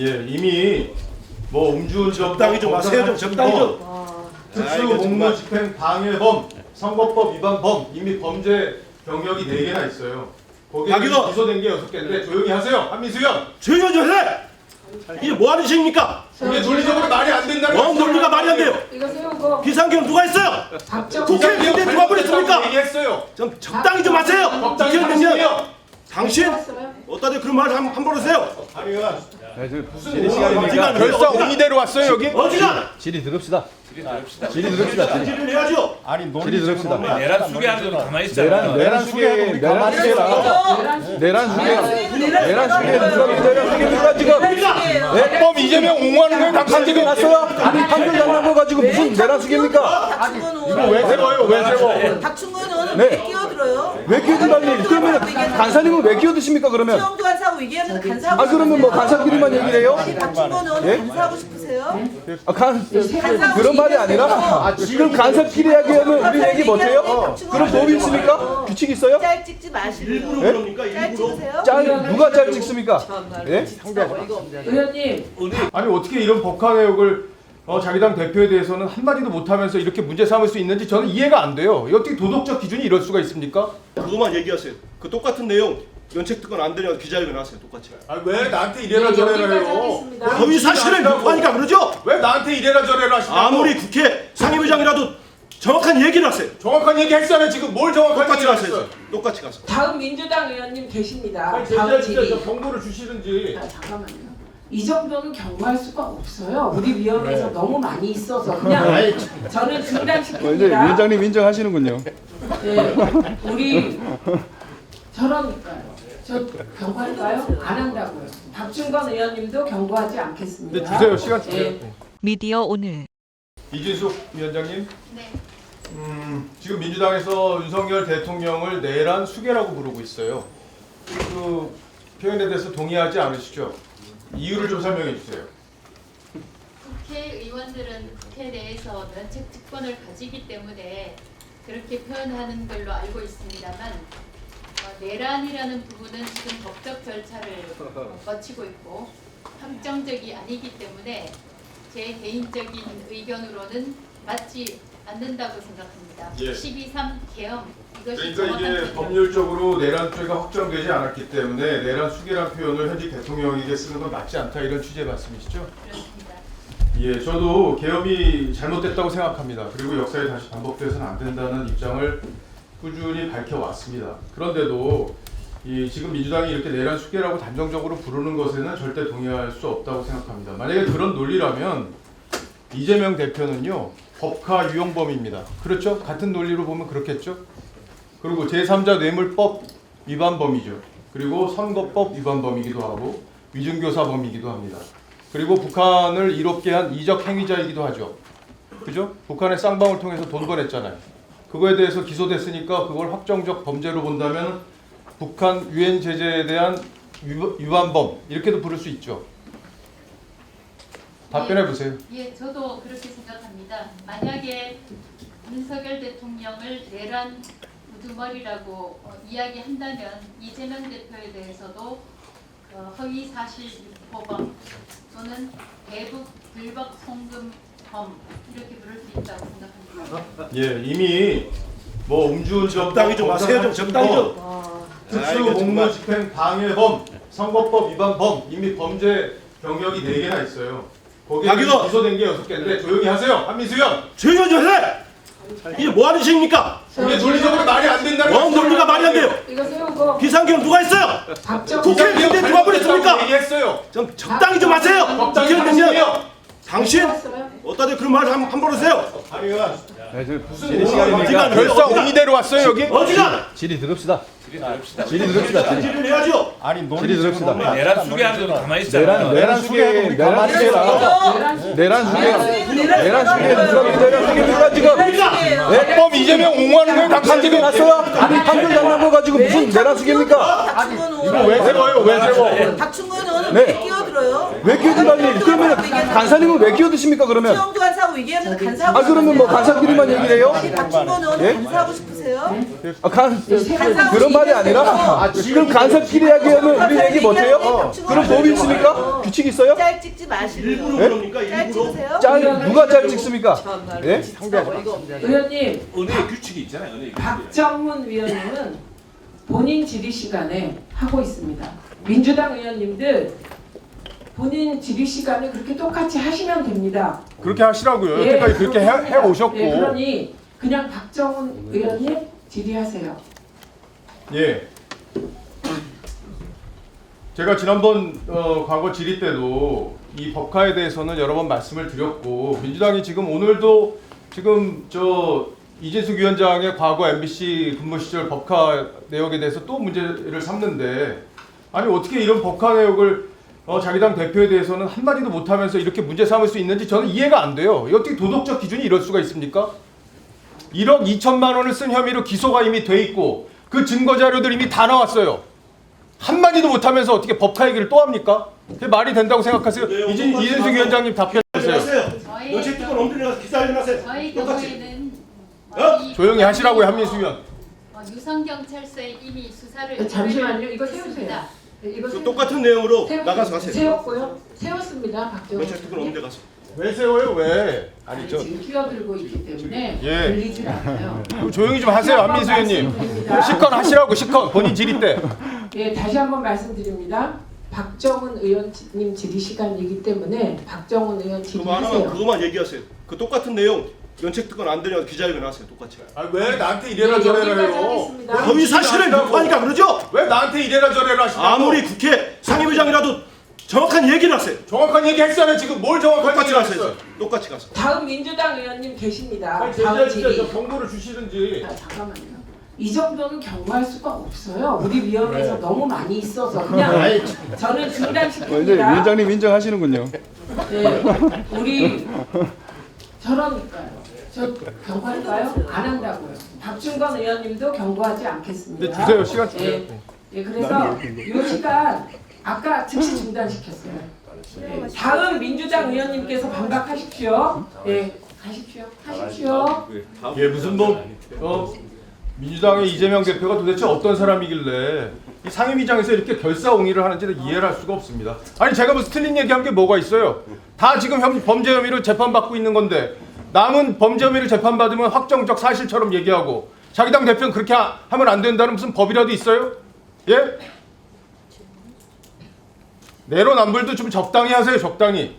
예, 이미 뭐 음주운전 적당히 좀 하세요, 좀 적당히 좀. 특수 공무 집행 방해범, 선거법 위반범 이미 범죄 경력이 4개나 있어요. 거기에 박유도! 기소된 게 6개인데 조용히 하세요. 한민수 형. 조용히 좀 해! 이게 뭐 하는 짓입니까? 이게 논리적으로 말이 안 된다는 뭐 논리가 말이 안 돼요? 이거 세우고 비상경 누가 했어요? 박정 국회 근데 누가 보냈습니까? 얘기했어요. 좀 적당히 좀 하세요! 적당히 국회의원 하세요. 당신 어따 대 그런 말 한- 함부로 하세요? 아니 의 어디가 시간입니까? 결사 온이대로 왔어요 여기? 어디가? 질의 들읍시다. 질의 들읍시다. 질의. 질의를 해야죠. 아니 질의 들읍시다. 내란 수개하는 거 가만히 내란 있잖아. 내란 수계 내란 수계라. 내란 수계 내란 수계 누가 내란 수계 누가 지금 네? 범 이재명 옹호하는 거예요 판결이 났어요? 아니 판결 거 가지고 무슨 내란 수계입니까? 이거 왜 세워요? 왜 세워? 박충근은 네. 왜 끼어들어요? 왜 끼어든다니? 그러면 간사님은 왜 끼어드십니까 그러면? 수영도 간사하고 얘기하면서 간사하고 아 그러면 뭐 간사끼리만 얘기를 해요? 아니 박충근은 예? 간사하고 싶으세요? 아, 간 그런 말이 아니라 그럼 간사끼리 이야기하면 우리 얘기 못해요? 그럼 법이 있습니까? 규칙 있어요? 짤 찍지 마시고요 일부러 예? 그럽니까? 짤 일부러? 찍으세요? 짤 누가 짤 찍습니까? 예? 의원님 아니 어떻게 이런 법화 내역을 어, 자기 당 대표에 대해서는 한마디도 못하면서 이렇게 문제 삼을 수 있는지 저는 이해가 안 돼요. 어떻게 도덕적 기준이 이럴 수가 있습니까? 그거만 얘기하세요. 그 똑같은 내용 연책 특권 안 되냐고 기자회견 하세요. 똑같이. 아 왜 나한테 이래라 저래라 여기까지 해요? 하겠습니다. 거의 사실을 묘하니까 그러죠? 왜 나한테 이래라 저래라 하시냐고? 아무리 국회 상임위장이라도 정확한 얘기를 하세요. 정확한 얘기 했잖아요. 지금 뭘 정확한 똑같이 얘기를 가세요. 했어? 똑같이 가서. 다음 민주당 의원님 계십니다. 아니 다음 진짜 진짜 질의. 경고를 주시든지. 아, 잠깐만요. 이 정도는 경고할 수가 없어요. 우리 위원회에서 너무 많이 있어서 그냥 저는 중단시킵니다. 위원장님 인정하시는군요. 네, 우리 저러니까요. 저 경고할까요? 안 한다고요. 박준건 의원님도 경고하지 않겠습니다. 네 주세요 시간 주세요. 네. 미디어 오늘 이진숙 위원장님. 네. 음 지금 민주당에서 윤석열 대통령을 내란 수계라고 부르고 있어요. 그 표현에 대해서 동의하지 않으시죠? 이유를 좀 설명해 주세요. 국회의원들은 국회 내에서 면책 특권을 가지기 때문에 그렇게 표현하는 걸로 알고 있습니다만 어, 내란이라는 부분은 지금 법적 절차를 어, 거치고 있고 확정적이 아니기 때문에 제 개인적인 의견으로는 맞지 않는다고 생각합니다. 예. 12.3 개헌 이것이 그러니까 정확한 이게. 법률적으로 내란죄가 확정되지 않았기 때문에 내란 수계란 표현을 현직 대통령에게 쓰는 건 맞지 않다 이런 취지의 말씀이시죠? 그렇습니다. 예, 저도 계엄이 잘못됐다고 생각합니다. 그리고 역사에 다시 반복돼서는 안 된다는 입장을 꾸준히 밝혀왔습니다. 그런데도 이 지금 민주당이 이렇게 내란 수계라고 단정적으로 부르는 것에는 절대 동의할 수 없다고 생각합니다. 만약에 그런 논리라면 이재명 대표는요 법카 유용범입니다. 그렇죠? 같은 논리로 보면 그렇겠죠? 그리고 제3자 뇌물법 위반범이죠. 그리고 선거법 위반범이기도 하고 위증교사범이기도 합니다. 그리고 북한을 이롭게 한 이적 행위자이기도 하죠. 그죠? 북한의 쌍방울 통해서 돈 보냈잖아요. 그거에 대해서 기소됐으니까 그걸 확정적 범죄로 본다면 북한 유엔 제재에 대한 위- 위반범 이렇게도 부를 수 있죠. 답변해 보세요. 예, 저도 그렇게 생각합니다. 만약에 윤석열 대통령을 내란 우두머리라고 어, 이야기한다면 이재명 대표에 대해서도 어, 허위 사실 유포범 또는 대북 불법 송금범 이렇게 부를 수 있다고 생각합니다. 예, 이미 뭐 음주운전 적당히 좀 하세요. 좀 적당히 좀. 특수 공무 집행 방해범, 선거법 위반범 이미 범죄 경력이 4 개나 있어요. 거기에 박유도! 기소된 게 6개인데 조용히 하세요. 한민수 형. 조용히 좀 해! 이게 뭐 하는 짓입니까? 이게 논리적으로 말이 안 된다는 뭐 논리가 말이 안 돼요? 이거 세우고 비상경 누가 했어요? 박정 국회 근데 누가 보냈습니까? 얘기했어요. 좀 적당히 좀 하세요. 적당히 국회의원 하세요. 당신 어따 대 그런 말 한- 함부로 하세요? 아니 의원. 무슨 시간입니까? 결사 온이대로 왔어요 여기? 어디가? 질의 들읍시다. 질의 들읍시다. 질의. 질의를 해야죠. 아니 질의 들읍시다. 내란 수개하는 거 가만히 있잖아. 내란 내란 수계 내란 수계라. 내란 수계 내란 수계 누가 내란 수계 누가 지금 네? 범 이재명 옹호하는 거예요 판결이 났어요? 아니 판결 났는 거 가지고 무슨 내란 수계입니까? 박충근은 왜 세워요? 왜 세워? 박충근은 네. 왜 끼어들어요? 왜 끼어든다니? 그러면 간사님은 왜 끼어드십니까 그러면? 수영도 간사하고 얘기하면서 간사하고 아 그러면 뭐 간사끼리만 얘기를 해요? 아니 박충근은 예? 간사하고 싶으세요? 아, 간, 간사 그런 말이 아니라 그럼 간섭끼리 이야기하면 우리 얘기 못해요? 그럼 법이 있습니까? 규칙 있어요? 짤 찍지 마시고요. 일부러 네? 그럽니까? 짤 일부러? 찍으세요? 짤 누가 짤 찍습니까? 예? 의원님 은혜의 규칙이 있잖아요. 은혜의 규칙. 박정훈 위원님은 본인 질의 시간에 하고 있습니다. 민주당 의원님들 본인 질의 시간에 그렇게 똑같이 하시면 됩니다. 그렇게 하시라고요. 예, 여태까지 그렇게 해, 해 오셨고. 예, 그러니 그냥 박정훈 의원님 질의하세요. 예. 제가 지난번 어, 과거 질의 때도 이 법카에 대해서는 여러 번 말씀을 드렸고 민주당이 지금 오늘도 지금 저 이재숙 위원장의 과거 MBC 근무 시절 법카 내역에 대해서 또 문제를 삼는데 아니 어떻게 이런 법카 내역을 어, 자기 당 대표에 대해서는 한마디도 못하면서 이렇게 문제 삼을 수 있는지 저는 이해가 안 돼요. 어떻게 도덕적 기준이 이럴 수가 있습니까? 1억 2천만 원을 쓴 혐의로 기소가 이미 돼 있고 그 증거 자료들 이미 다 나왔어요. 한마디도 못하면서 어떻게 법카 얘기를 또 합니까? 그게 말이 된다고 생각하세요? 네, 이재숙 위원장님 답변하세요. 하세요. 저희 똑같이. 경우에는 어? 이 조용히 하시라고요 한민수 위원. 어, 유성 경찰서에 이미 수사를 잠시만요. 이거. 세우세요. 네, 이거 그 세우- 똑같은 내용으로 세우- 나가서 가세요. 세웠고요. 세웠습니다. 연책 특권 의원님. 엄대 가서. 왜 세워요 왜? 아니, 지금 끼어들고 있기 때문에 예. 들리질 않아요. 좀 조용히 좀 하세요 한민수 위원님. 시컨 하시라고 시컨 본인 질의 때. 예, 다시 한번 말씀드립니다. 박정훈 의원님 질의 시간이기 때문에 박정훈 의원 그거 하나만 질의하세요. 그것만 얘기하세요. 그 똑같은 내용 연책 특권 안 되냐고 기자회견 하세요. 똑같이. 아 왜 나한테 네, 이래라 저래라 여기까지 해요? 하겠습니다. 법이 사실을 묻고하니까 그러죠. 왜 나한테 이래라 저래라 하시냐고? 아무리 국회 상임위장이라도 정확한 얘기를 하세요. 정확한 얘기 했잖아요 지금 뭘 정확한 똑같이 얘기 가세요. 했어요? 똑같이 가서. 다음 민주당 의원님 계십니다. 아니 다음 진짜 질의. 저 경고를 주시든지. 아, 잠깐만요. 이 정도는 경고할 수가 없어요. 우리 위원회에서 네. 너무 많이 있어서 그냥 저는 중단시킵니다. 위원장님 인정하시는군요. 네, 우리 저러니까요. 저 경고할까요? 안 한다고요. 박준건 의원님도 경고하지 않겠습니다. 네, 주세요. 시간 주세요. 예, 예, 그래서 이 시간 아까 즉시 중단시켰어요. 예, 다음 민주당 의원님께서 반박하십시오. 예, 가십시오. 하십시오. 예 무슨 뭐 어, 민주당의 이재명 대표가 도대체 어떤 사람이길래 이 상임위장에서 이렇게 결사옹위를 하는지는 이해를 할 수가 없습니다. 아니 제가 무슨 틀린 얘기한 게 뭐가 있어요? 다 지금 혐, 범죄 혐의로 재판받고 있는 건데 남은 범죄 혐의로 재판받으면 확정적 사실처럼 얘기하고 자기 당 대표는 그렇게 하, 하면 안 된다는 무슨 법이라도 있어요? 예? 내로남불도 좀 적당히 하세요 적당히